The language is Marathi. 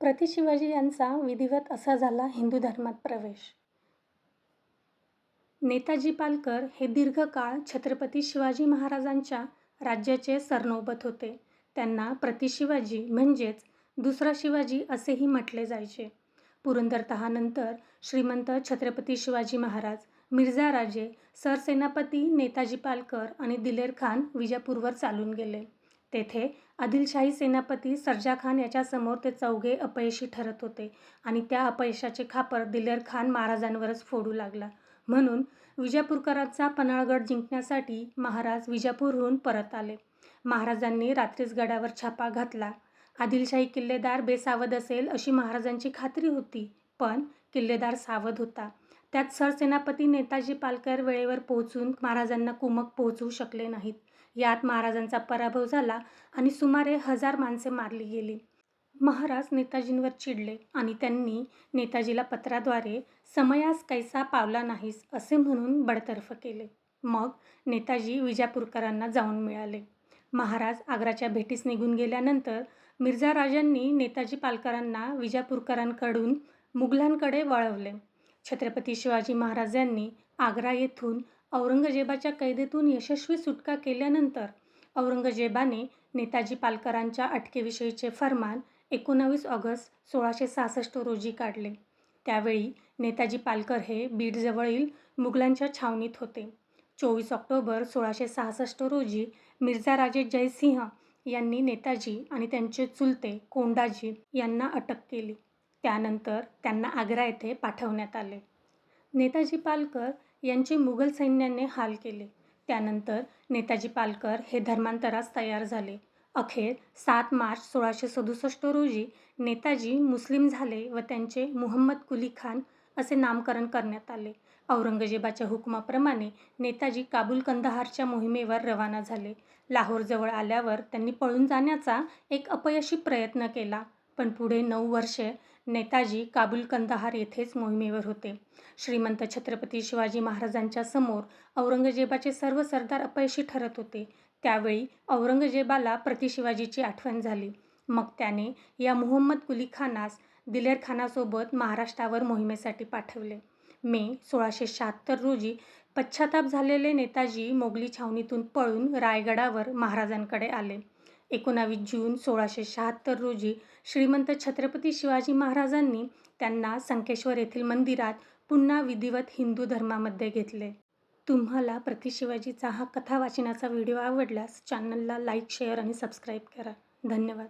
प्रति शिवाजी यांचा विधिवत असा झाला हिंदू धर्मात प्रवेश. नेताजी पालकर हे दीर्घकाळ छत्रपती शिवाजी महाराजांच्या राज्याचे सरनोबत होते. त्यांना प्रति शिवाजी म्हणजेच दुसरा शिवाजी असेही म्हटले जायचे. पुरंदरतहानंतर श्रीमंत छत्रपती शिवाजी महाराज, मिर्झा राजे सरसेनापती नेताजी पालकर आणि दिलेर खान विजापूरवर चालून गेले. तेथे आदिलशाही सेनापती सर्जाखान याच्यासमोर ते चौघे अपयशी ठरत होते आणि त्या अपयशाचे खापर दिलेर खान महाराजांवरच फोडू लागला. म्हणून विजापूरकरांचा पन्हाळगड जिंकण्यासाठी महाराज विजापूरहून परत आले. महाराजांनी रात्रीच गडावर छापा घातला. आदिलशाही किल्लेदार बेसावध असेल अशी महाराजांची खात्री होती. पण किल्लेदार सावध होता. त्यात सरसेनापती नेताजी पालकर वेळेवर पोहोचून महाराजांना कुमक पोहोचवू शकले नाहीत. यात महाराजांचा पराभव झाला आणि सुमारे हजार माणसे मारली गेली. महाराज नेताजींवर चिडले आणि त्यांनी नेताजीला पत्राद्वारे समयास कैसा पावला नाहीस असे म्हणून बडतर्फ केले. मग नेताजी विजापूरकरांना जाऊन मिळाले. महाराज आग्राच्या भेटीस निघून गेल्यानंतर मिर्झा राजांनी नेताजी पालकरांना विजापूरकरांकडून मुघलांकडे वळवले. छत्रपती शिवाजी महाराजांनी आग्रा येथून औरंगजेबाच्या कैदेतून यशस्वी सुटका केल्यानंतर औरंगजेबाने नेताजी पालकरांच्या अटकेविषयीचे फरमान एकोणावीस ऑगस्ट सोळाशे सहासष्ट रोजी काढले. त्यावेळी नेताजी पालकर हे बीडजवळील मुघलांच्या छावणीत होते. चोवीस ऑक्टोबर सोळाशे सहासष्ट रोजी मिर्झा राजे जयसिंह यांनी नेताजी आणि त्यांचे चुलते कोंडाजी यांना अटक केली. त्यानंतर त्यांना आग्रा येथे पाठवण्यात आले. नेताजी पालकर यांचे मुघल सैन्याने हाल केले. त्यानंतर नेताजी पालकर हे धर्मांतरास तयार झाले. अखेर सात मार्च सोळाशे सदुसष्ट रोजी नेताजी मुस्लिम झाले व त्यांचे मुहम्मद कुली खान असे नामकरण करण्यात आले. औरंगजेबाच्या हुकुमाप्रमाणे नेताजी काबूल कंदाहारच्या मोहिमेवर रवाना झाले. लाहोरजवळ आल्यावर त्यांनी पळून जाण्याचा एक अपयशी प्रयत्न केला. पण पुढे नऊ वर्षे नेताजी काबूल कंदाहार येथेच मोहिमेवर होते. श्रीमंत छत्रपती शिवाजी महाराजांच्या समोर औरंगजेबाचे सर्व सरदार अपयशी ठरत होते. त्यावेळी औरंगजेबाला प्रति शिवाजीची आठवण झाली. मग त्याने या मोहम्मद कुली खानास दिलेरखानासोबत महाराष्ट्रावर मोहिमेसाठी पाठवले. मे सोळाशे शहात्तर रोजी पश्चाताप झालेले नेताजी मोगली छावणीतून पळून रायगडावर महाराजांकडे आले. एकोणावीस जून सोळाशे शहात्तर रोजी श्रीमंत छत्रपती शिवाजी महाराजांनी त्यांना संकेश्वर येथील मंदिरात पुन्हा विधिवत हिंदू धर्मामध्ये घेतले. तुम्हाला प्रति शिवाजीचा हा कथा वाचनाचा व्हिडिओ आवडल्यास चॅनलला लाईक, शेअर आणि सबस्क्राईब करा. धन्यवाद.